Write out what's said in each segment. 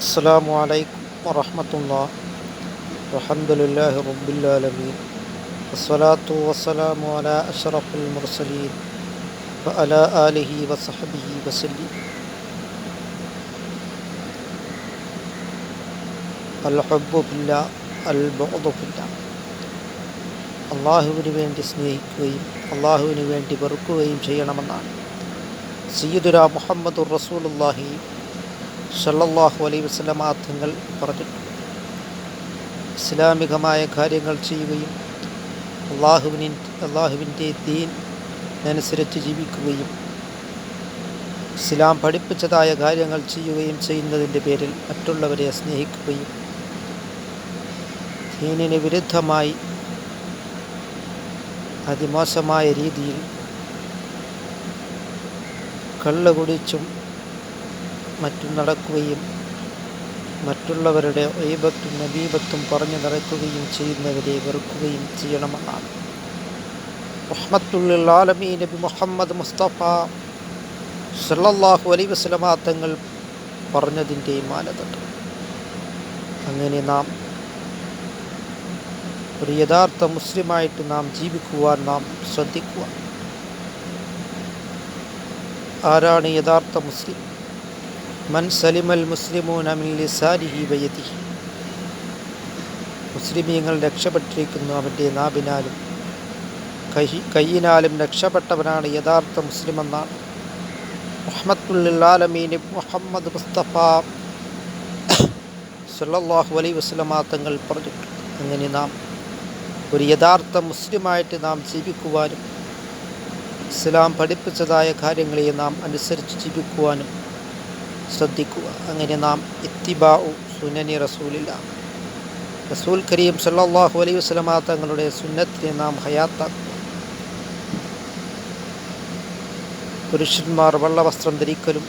السلام عليكم ورحمة الله الحمد لله رب العالمين والصلاة والسلام على أشرف المرسلين وعلى آله وصحبه وسلم الحب في الله البغض في الله അള്ളാഹുവിന് വേണ്ടി സ്നേഹിക്കുകയും അള്ളാഹുവിന് വേണ്ടി വെറുക്കുകയും ചെയ്യണമെന്നാണ് സയ്യിദുര മുഹമ്മദുർ റസൂലുള്ളാഹി സല്ലല്ലാഹു അലൈ വസല്ലമ തങ്ങൾ പറഞ്ഞിട്ടുണ്ട്. ഇസ്ലാമികമായ കാര്യങ്ങൾ ചെയ്യുകയും അള്ളാഹുവിനെ അള്ളാഹുവിന്റെ ദീൻ അനുസരിച്ച് ജീവിക്കുകയും ഇസ്ലാം പഠിപ്പിച്ചതായ കാര്യങ്ങൾ ചെയ്യുകയും ചെയ്യുന്നതിന്റെ പേരിൽ മറ്റുള്ളവരെ സ്നേഹിക്കുകയും ദീനിന് വിരുദ്ധമായി അതിമോശമായ രീതിയിൽ കള്ള് കുടിച്ചും മറ്റും നടക്കുകയും മറ്റുള്ളവരുടെ ഐബത്തും നബീബത്തും പറഞ്ഞു നടക്കുകയും ചെയ്യുന്നവരെ വെറുക്കുകയും ചെയ്യണമെന്നാണ്. ആലമീ നബി മുഹമ്മദ് മുസ്തഫ സല്ലല്ലാഹു അലൈ വസ്ലമാ തങ്ങൾ പറഞ്ഞതിന്റെ മാനദണ്ഡം. അങ്ങനെ നാം ഒരു യഥാർത്ഥ മുസ്ലിമായിട്ട് നാം ജീവിക്കുവാൻ നാം ശ്രദ്ധിക്കുക ആരാണ് യഥാർത്ഥ മുസ്ലിം? മൻ സലിമൽ മുസ്ലിമൂൻ അമിൻ ലിസാരിഹി വയതി മുസ്ലിമീങ്ങൾ രക്ഷപ്പെട്ടിരിക്കുന്നു അവന്റെ നാവിനാലും. കൈ കൈയിനാലും രക്ഷപ്പെട്ടവനാണ് യഥാർത്ഥ മുസ്ലിം എന്നാണ്. മുഹമ്മദുല്ലാലമീൻ മുഹമ്മദ് മുസ്തഫ സല്ലല്ലാഹു അലൈഹി വസ്ലമാ തങ്ങൾ പറഞ്ഞിട്ടുണ്ട് അങ്ങനെ നാം ഒരു യഥാർത്ഥ മുസ്ലിമായിട്ട് നാം ജീവിക്കുവാനും ഇസ്ലാം പഠിപ്പിച്ചതായ കാര്യങ്ങളെ നാം അനുസരിച്ച് ജീവിക്കുവാനും ശ്രദ്ധിക്കുക. അങ്ങനെ നാം ഇത്തിബാഉ സുനനി റസൂലില്ല റസൂൽ കരീം സല്ലാഹു അലൈഹി വസ്ലമ തങ്ങളുടെ സുന്നത്തിനെ നാം ഹയാത്താക്കുക പുരുഷന്മാർ വെള്ളവസ്ത്രം ധരിക്കലും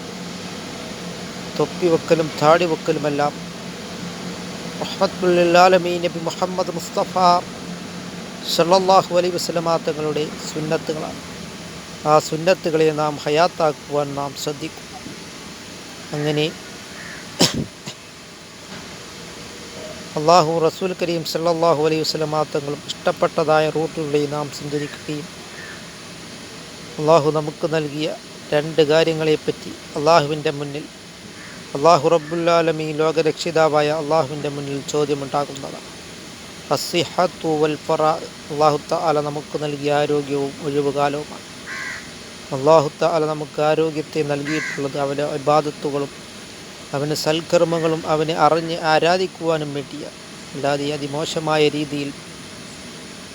തൊപ്പി വെക്കലും താടി വെക്കലുമെല്ലാം മുഹമ്മദ്ലാലമീ നബി മുഹമ്മദ് മുസ്തഫ സല്ലാഹു അലൈ വസ്ലമ തങ്ങളുടെ സുന്നത്തുകളാണ്. ആ സുന്നത്തുകളെ നാം ഹയാത്താക്കുവാൻ നാം ശ്രദ്ധിക്കും. അങ്ങനെ അള്ളാഹു റസൂൽ കരീം സല്ലാഹു അലൈഹി വസല്ലമ തങ്ങളും ഇഷ്ടപ്പെട്ടതായ റൂട്ടിലൂടെ നാം സഞ്ചരിക്കുകയും അള്ളാഹു നമുക്ക് നൽകിയ രണ്ട് കാര്യങ്ങളെപ്പറ്റി അള്ളാഹുവിന്റെ മുന്നിൽ അള്ളാഹു റബ്ബുല്ലാലമീ ലോകരക്ഷിതാവായ അള്ളാഹുവിന്റെ മുന്നിൽ ചോദ്യമുണ്ടാകുന്നതാണ്. അസിഹത്തു വൽ ഫറ അള്ളാഹു താല നമുക്ക് നൽകിയ ആരോഗ്യവും ഒഴിവുകാലവുമാണ്. അള്ളാഹു താല നമുക്ക് ആരോഗ്യത്തെ നൽകിയിട്ടുള്ളത് അവന്റെ ഇബാദത്തുകളും അവന് സൽക്കർമ്മങ്ങളും അവനെ അറിഞ്ഞ് ആരാധിക്കുവാനും വേണ്ടിയാണ് അല്ലാതെ അതിമോശമായ രീതിയിൽ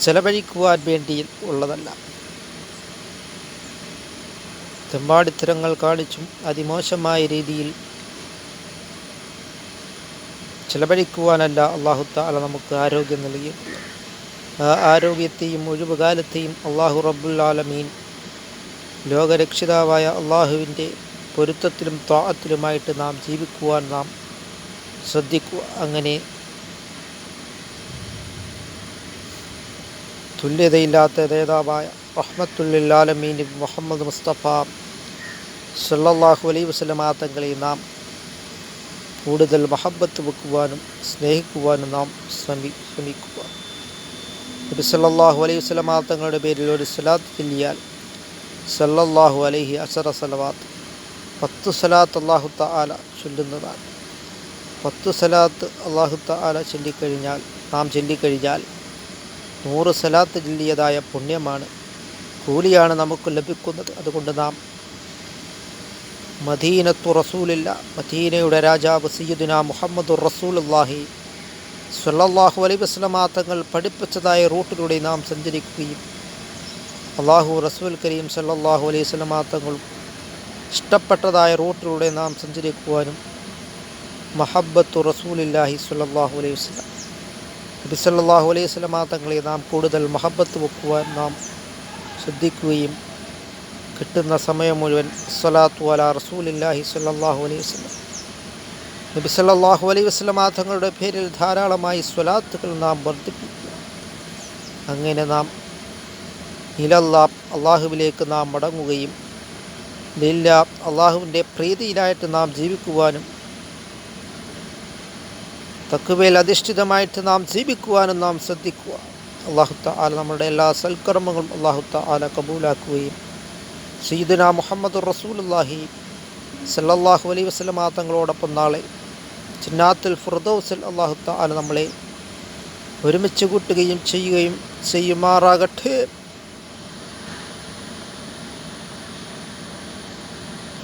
ചെലവഴിക്കുവാൻ വേണ്ടി ഉള്ളതല്ല. തെമ്പാടിത്തരങ്ങൾ കാണിച്ചും അതിമോശമായ രീതിയിൽ ചെലവഴിക്കുവാനല്ല അള്ളാഹു താല നമുക്ക് ആരോഗ്യം നൽകിയിട്ടുള്ളത്. ആ ആരോഗ്യത്തെയും ഒഴിവുകാലത്തെയും അള്ളാഹു റബ്ബുല്ലാലമീൻ ലോകരക്ഷിതാവായ അള്ളാഹുവിന്റെ പൊരുത്തത്തിലും ത്വാഅത്തിലുമായിട്ട് നാം ജീവിക്കുവാൻ നാം ശ്രദ്ധിക്കുക അങ്ങനെ തുല്യതയില്ലാത്ത നേതാവായ റഹ്മത്തുല്ലാലമീൻ മുഹമ്മദ് മുസ്തഫ സല്ലാഹു അലൈ വസ്ലമാ തങ്ങളെ നാം കൂടുതൽ മഹബത്ത് വെക്കുവാനും സ്നേഹിക്കുവാനും നാം ശ്രമി ശ്രമിക്കുക നബി സല്ലാഹു അലൈഹി വസ്ലമാ തങ്ങളുടെ പേരിൽ ഒരു സലാത്ത് ചൊല്ലിയാൽ സല്ലല്ലാഹു അലൈഹി അസറ സലവാത്ത്. പത്ത് സലാത്ത് അള്ളാഹു തആല ചൊല്ലുന്നതാണ്. പത്ത് സലാത്ത് അള്ളാഹു തആല ചൊല്ലിക്കഴിഞ്ഞാൽ നാം ചൊല്ലിക്കഴിഞ്ഞാൽ നൂറ് സലാത്ത് ചൊല്ലിയതായ പുണ്യമാണ് കൂലിയാണ് നമുക്ക് ലഭിക്കുന്നത്. അതുകൊണ്ട് നാം മദീനത്തു റസൂലില്ല മദീനയുടെ രാജാവ് സയ്യിദുന മുഹമ്മദുർ റസൂൽ അള്ളാഹി അലൈഹി വസല്ലമ തങ്ങൾ പഠിപ്പിച്ചതായ റൂട്ടിലൂടെ നാം സഞ്ചരിക്കുകയും അള്ളാഹു റസൂൽ കരീം സല്ലാഹു അലൈഹി തങ്ങൾ ഇഷ്ടപ്പെട്ടതായ റൂട്ടിലൂടെ നാം സഞ്ചരിക്കുവാനും മഹബത്തു റസൂലില്ലാഹി സല്ലാഹു അലൈഹി വസല്ലം. നബി സല്ലാഹു അലൈഹി വസല്ലമ തങ്ങളെ നാം കൂടുതൽ മഹബത്ത് വെക്കുവാൻ നാം ശ്രദ്ധിക്കുകയും കിട്ടുന്ന സമയം മുഴുവൻ സ്വലാത്തു അല റസൂലില്ലാഹി സല്ലാഹു അലൈഹി വസല്ലം. നബി സല്ലാഹു അലൈഹി വസല്ലമ തങ്ങളുടെ പേരിൽ ധാരാളമായി സ്വലാത്തുകൾ നാം വർദ്ധിപ്പിക്കുക അങ്ങനെ നാം ഇലല്ലാ അള്ളാഹുവിലേക്ക് നാം മടങ്ങുകയും ലില്ല അള്ളാഹുവിന്റെ പ്രീതിയിലായിട്ട് നാം ജീവിക്കുവാനും തക്കുവയിൽ അധിഷ്ഠിതമായിട്ട് നാം ജീവിക്കുവാനും നാം ശ്രദ്ധിക്കുക. അള്ളാഹുത്ത ആല നമ്മുടെ എല്ലാ സൽക്കർമ്മങ്ങളും അള്ളാഹുത്ത ആല കബൂലാക്കുകയും സീദന മുഹമ്മദ് റസൂലുല്ലാഹി സല്ലല്ലാഹു അലൈ വസല്ലമ തങ്ങളോടൊപ്പം നാളെ ചിന്നാത്തുൽ ഫുർദൗസിൽ അള്ളാഹുത്ത ആല നമ്മളെ ഒരുമിച്ച് കൂട്ടുകയും ചെയ്യുകയും ചെയ്യുമാറാകട്ടെ.